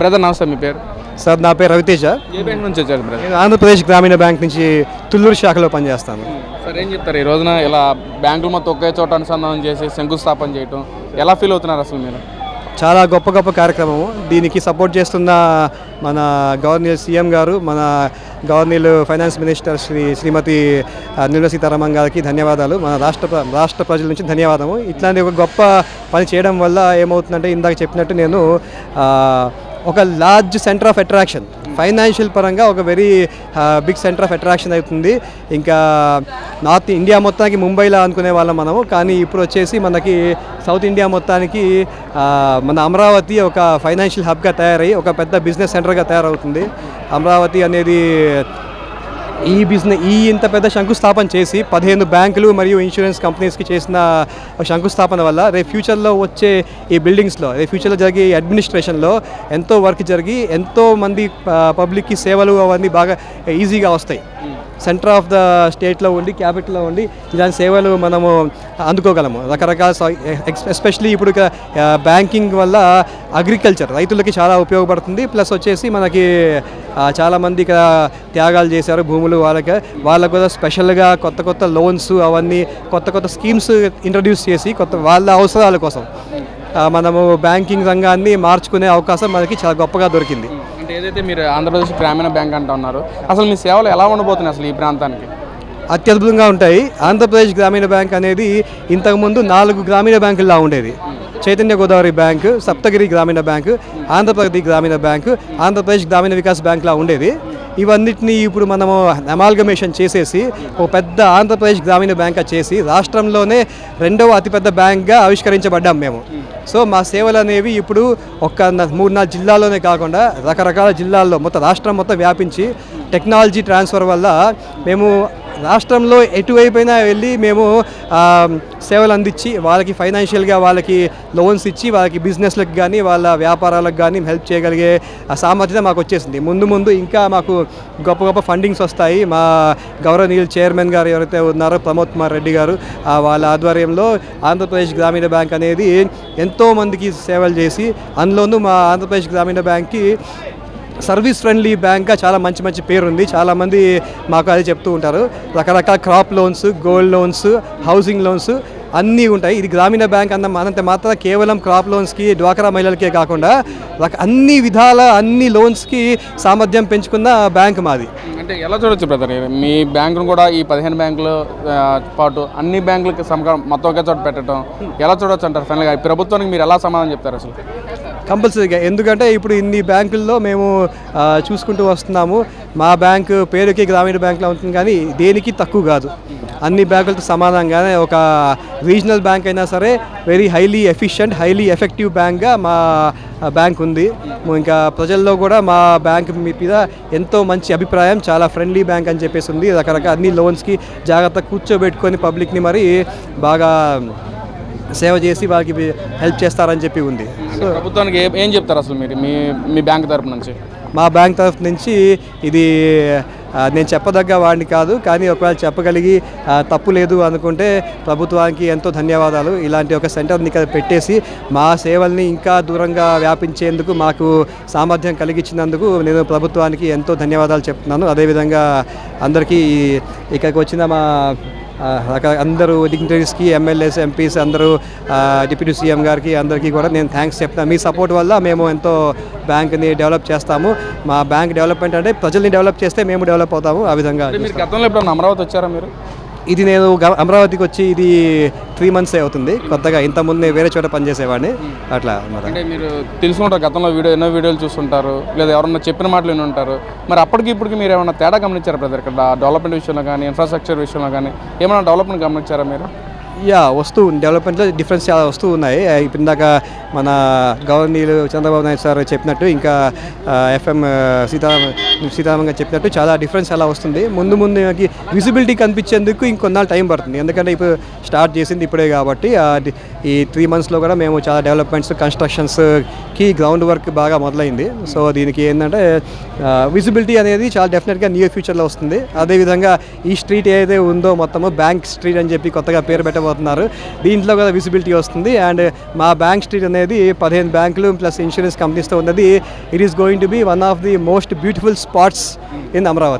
Brother నమస్తే మీ పేరు? Sir నా పేరు రవితేజ. ఏ బ్యాంక్ నుంచి వచ్చారు బ్రదర్? నేను ఆంధ్రప్రదేశ్ గ్రామీణ బ్యాంక్ నుంచి తుళ్ళూరు శాఖలో పనిచేస్తాను. సార్ ఏం చెప్తారు? ఈ రోజున ఇలా బ్యాంకులు మొత్తం ఒకే చోట అనుసంధానం చేసి శంకుస్థాపన చేయటం ఎలా ఫీల్ అవుతున్నారు అసలు మీరు? చాలా గొప్ప గొప్ప కార్యక్రమము. దీనికి సపోర్ట్ చేస్తున్న మన గవర్నర్ సీఎం గారు మన governor finance minister Shri Shrimati Nirmala Sitharaman గారికి ధన్యవాదాలు. మన రాష్ట్ర ప్ర- రాష్ట్ర ప్రజల నుంచి ధన్యవాదము. ఇట్లాంటి ఒక గొప్ప పని చేయడం వల్ల ఏమవుతుందంటే ఇందాక చెప్పినట్టు నేను ఆ, ఒక large centre of attraction financial పరంగా ఒక very big centre of attraction అవుతుంది. ఇంకా నార్త్ ఇండియా మొత్తానికి ముంబైలో అనుకునే వాళ్ళం మనము. కానీ ఇప్పుడు వచ్చేసి మనకి సౌత్ ఇండియా మొత్తానికి మన అమరావతి ఒక ఫైనాన్షియల్ హబ్గా తయారై ఒక పెద్ద బిజినెస్ సెంటర్గా తయారవుతుంది. అమరావతి అనేది ఈ బిజినెస్ ఈ ఇంత పెద్ద శంకుస్థాపన చేసి పదిహేను బ్యాంకులు మరియు ఇన్సూరెన్స్ కంపెనీస్కి చేసిన శంకుస్థాపన వల్ల రేపు ఫ్యూచర్లో వచ్చే ఈ బిల్డింగ్స్లో రేపు ఫ్యూచర్లో జరిగే అడ్మినిస్ట్రేషన్లో ఎంతో వర్క్ జరిగి ఎంతో మంది పబ్లిక్కి సేవలు అవన్నీ బాగా ఈజీగా వస్తాయి. సెంటర్ ఆఫ్ ద స్టేట్లో ఉండి క్యాపిటల్లో ఉండి ఇలాంటి సేవలు మనము అందుకోగలము. రకరకాల ఎస్పెషలీ ఇప్పుడు బ్యాంకింగ్ వల్ల అగ్రికల్చర్ రైతులకి చాలా ఉపయోగపడుతుంది. ప్లస్ వచ్చేసి మనకి చాలామంది ఇక్కడ త్యాగాలు చేశారు భూములు వాళ్ళకి. వాళ్ళకు కూడా స్పెషల్గా కొత్త కొత్త లోన్స్ అవన్నీ కొత్త కొత్త స్కీమ్స్ ఇంట్రడ్యూస్ చేసి కొత్త వాళ్ళ అవసరాల కోసం మనము బ్యాంకింగ్ రంగాన్ని మార్చుకునే అవకాశం మనకి చాలా గొప్పగా దొరికింది. అంటే ఏదైతే మీరు ఆంధ్రప్రదేశ్ గ్రామీణ బ్యాంక్ అంటూ ఉన్నారు అసలు మీ సేవలు ఎలా ఉండబోతున్నాయి అసలు ఈ ప్రాంతానికి? అత్యద్భుతంగా ఉంటాయి. ఆంధ్రప్రదేశ్ గ్రామీణ బ్యాంక్ అనేది ఇంతకుముందు నాలుగు గ్రామీణ బ్యాంకుల్లా ఉండేది. చైతన్య గోదావరి బ్యాంకు సప్తగిరి గ్రామీణ బ్యాంకు ఆంధ్రప్రదేశ్ గ్రామీణ బ్యాంకు ఆంధ్రప్రదేశ్ గ్రామీణ వికాస్ బ్యాంక్లా ఉండేది. ఇవన్నిటిని ఇప్పుడు మనము అమాల్గమేషన్ చేసేసి ఒక పెద్ద ఆంధ్రప్రదేశ్ గ్రామీణ బ్యాంక్ చేసి రాష్ట్రంలోనే రెండవ అతిపెద్ద బ్యాంక్గా ఆవిష్కరించబడ్డాం మేము. సో మా సేవలు అనేవి ఇప్పుడు ఒక మూడు నాలుగు జిల్లాల్లోనే కాకుండా రకరకాల జిల్లాల్లో మొత్తం రాష్ట్రం మొత్తం వ్యాపించి టెక్నాలజీ ట్రాన్స్ఫర్ వల్ల మేము రాష్ట్రంలో ఎటువైపోయినా వెళ్ళి మేము సేవలు అందించి వాళ్ళకి ఫైనాన్షియల్గా వాళ్ళకి లోన్స్ ఇచ్చి వాళ్ళకి బిజినెస్లకు కానీ వాళ్ళ వ్యాపారాలకు కానీ హెల్ప్ చేయగలిగే సామర్థ్యత మాకు వచ్చేసింది. ముందు ముందు ఇంకా మాకు గొప్ప గొప్ప ఫండింగ్స్ వస్తాయి. మా గౌరవనీయులు చైర్మన్ గారు ఎవరైతే ఉన్నారో ప్రమోద్ కుమార్ రెడ్డి గారు వాళ్ళ ఆధ్వర్యంలో ఆంధ్రప్రదేశ్ గ్రామీణ బ్యాంక్ అనేది ఎంతోమందికి సేవలు చేసి అందులోనూ మా ఆంధ్రప్రదేశ్ గ్రామీణ బ్యాంక్కి సర్వీస్ ఫ్రెండ్లీ బ్యాంక్గా చాలా మంచి మంచి పేరు ఉంది చాలామంది మాకు అది చెప్తూ ఉంటారు. రకరకాల crop loans gold loans housing loans అన్నీ ఉంటాయి. ఇది గ్రామీణ బ్యాంక్ అన్న అనంత మాత్రం కేవలం క్రాప్ లోన్స్కి డ్వాక్రా మహిళలకే కాకుండా అన్ని విధాల అన్ని లోన్స్కి సామర్థ్యం పెంచుకున్న బ్యాంక్ మాది. అంటే ఎలా చూడొచ్చు బ్రదర్? మీ బ్యాంకును కూడా ఈ పదిహేను బ్యాంకులు పాటు అన్ని బ్యాంకులకి సమగా మొత్తం ఒకే చోట పెట్టడం ఎలా చూడొచ్చు అంటారు? ఫైనల్గా ప్రభుత్వానికి మీరు ఎలా సమాధానం చెప్తారు అసలు? కంపల్సరీగా. ఎందుకంటే ఇప్పుడు ఇన్ని బ్యాంకుల్లో మేము చూసుకుంటూ వస్తున్నాము. మా బ్యాంకు పేరుకి గ్రామీణ బ్యాంకులో ఉంటుంది కానీ దేనికి తక్కువ కాదు. అన్ని బ్యాంకులతో సమానంగానే ఒక రీజనల్ బ్యాంక్ అయినా సరే very highly efficient highly effective బ్యాంక్గా మా బ్యాంక్ ఉంది. ఇంకా ప్రజల్లో కూడా మా బ్యాంక్ మీద ఎంతో మంచి అభిప్రాయం చాలా ఫ్రెండ్లీ బ్యాంక్ అని చెప్పేసి ఉంది. రకరకాల అన్ని లోన్స్కి జాగ్రత్త కూర్చోబెట్టుకొని పబ్లిక్ని మరి బాగా సేవ చేసి వాళ్ళకి హెల్ప్ చేస్తారని చెప్పి ఉంది. ప్రభుత్వానికి ఏ- చెప్తారు అసలు మీరు? మీ మీ బ్యాంక్ తరపు నుంచి? మా బ్యాంక్ తరఫు నుంచి ఇది నేను చెప్పదగ్గ వాడిని కాదు కానీ ఒకవేళ చెప్పగలిగి తప్పు లేదు అనుకుంటే ప్రభుత్వానికి ఎంతో ధన్యవాదాలు. ఇలాంటి ఒక సెంటర్ని ఇక్కడ పెట్టేసి మా సేవల్ని ఇంకా దూరంగా వ్యాపించేందుకు మాకు సామర్థ్యం కలిగించినందుకు నేను ప్రభుత్వానికి ఎంతో ధన్యవాదాలు చెప్తున్నాను. అదేవిధంగా అందరికీ ఇక్కడికి వచ్చిన మా అందరూ డిగ్నరీస్కి ఎమ్మెల్యేస్ ఎంపీస్ అందరూ డిప్యూటీ సీఎం గారికి అందరికీ కూడా నేను థ్యాంక్స్ చెప్తాను మీ సపోర్ట్ వల్ల మేము ఎంతో బ్యాంక్ని డెవలప్ చేస్తాము. మా బ్యాంక్ డెవలప్మెంట్ అంటే ప్రజల్ని డెవలప్ చేస్తే మేము డెవలప్ అవుతాము ఆ విధంగా గతంలో ఎప్పుడన్నా అమరావతి వచ్చారా మీరు? ఇది నేను గ- అమరావతికి వచ్చి ఇది త్రీ మంత్స్ అవుతుంది. కొత్తగా ఇంతకుముందు నేను వేరే చోట పనిచేసేవాడిని. అట్లా అంటే మీరు తెలుసుకుంటారు గతంలో వీడియో ఎన్నో వీడియోలు చూస్తుంటారు లేదా ఎవరన్నా చెప్పిన మాటలు విని ఉంటారు మరి అప్పటికి ఇప్పటికి మీరు ఏమైనా తేడా గమనించారా బ్రదర్ ఇక్కడ? డెవలప్మెంట్ విషయంలో కానీ ఇన్ఫ్రాస్ట్రక్చర్ విషయంలో కానీ ఏమైనా డెవలప్మెంట్ గమనించారా మీరు? యా వస్తూ డెవలప్మెంట్లో డిఫరెన్స్ చాలా వస్తూ ఉన్నాయి. ఇప్పుడు ఇందాక మన గవర్నీలు చంద్రబాబు నాయుడు సార్ చెప్పినట్టు ఇంకా ఎఫ్ఎం సీతారామ సీతారామన్ గారు చెప్పినట్టు చాలా డిఫరెన్స్ అలా వస్తుంది. ముందు ముందు మనకి విజిబిలిటీ కనిపించేందుకు ఇంకొన్నాళ్ళు టైం పడుతుంది. ఎందుకంటే ఇప్పుడు స్టార్ట్ చేసింది ఇప్పుడే కాబట్టి ఈ త్రీ మంత్స్లో కూడా మేము చాలా డెవలప్మెంట్స్ కన్స్ట్రక్షన్స్కి గ్రౌండ్ వర్క్ బాగా మొదలైంది. సో దీనికి ఏంటంటే విజిబిలిటీ అనేది చాలా డెఫినెట్గా నియర్ ఫ్యూచర్లో వస్తుంది. అదేవిధంగా ఈ స్ట్రీట్ ఏదైతే ఉందో మొత్తము బ్యాంక్ స్ట్రీట్ అని చెప్పి కొత్తగా పేరు పెట్టడం చేయబోతున్నారు దీంట్లో కూడా విజిబిలిటీ వస్తుంది. అండ్ మా బ్యాంక్ స్ట్రీట్ అనేది పదిహేను బ్యాంకులు ప్లస్ ఇన్సూరెన్స్ కంపెనీస్తో ఉన్నది. It is going to be one of the most beautiful spots in Amaravati